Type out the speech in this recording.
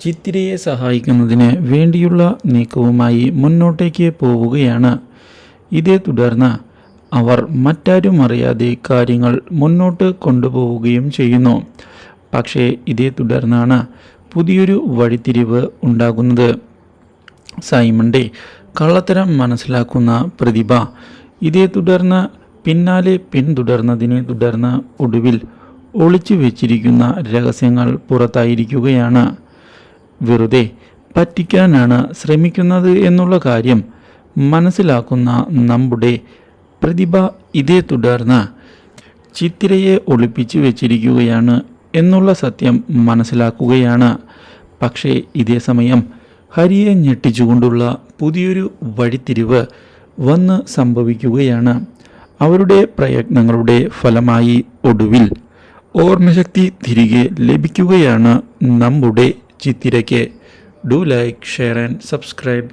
ചിത്തിരയെ സഹായിക്കുന്നതിന് വേണ്ടിയുള്ള നീക്കവുമായി മുന്നോട്ടേക്ക് പോവുകയാണ്. ഇതേ തുടർന്ന് അവർ മറ്റാരും അറിയാതെ കാര്യങ്ങൾ മുന്നോട്ട് കൊണ്ടുപോവുകയും ചെയ്യുന്നു. പക്ഷേ ഇതേ തുടർന്നാണ് പുതിയൊരു വഴിത്തിരിവ് ഉണ്ടാകുന്നത്. സൈമണ്ടെ കള്ളത്തരം മനസ്സിലാക്കുന്ന പ്രതിഭ ഇതേ തുടർന്ന് പിന്നാലെ പിന്തുടർന്നതിനെ തുടർന്ന് ഒടുവിൽ ഒളിച്ചു വെച്ചിരിക്കുന്ന രഹസ്യങ്ങൾ പുറത്തായിരിക്കുകയാണ്. വെറുതെ പറ്റിക്കാനാണ് ശ്രമിക്കുന്നത് എന്നുള്ള കാര്യം മനസ്സിലാക്കുന്ന നമ്മുടെ പ്രതിഭ ഇതേ തുടർന്ന് ചിത്തിരയെ ഒളിപ്പിച്ചു വെച്ചിരിക്കുകയാണ് എന്നുള്ള സത്യം മനസ്സിലാക്കുകയാണ്. പക്ഷേ ഇതേ സമയം ഹരിയെ ഞെട്ടിച്ചുകൊണ്ടുള്ള പുതിയൊരു വഴിത്തിരിവ് വന്ന് സംഭവിക്കുകയാണ്. അവരുടെ പ്രയത്നങ്ങളുടെ ഫലമായി ഒടുവിൽ ഓർമ്മശക്തി തിരികെ ലഭിക്കുകയാണ് നമ്മുടെ जीती के do like share and subscribe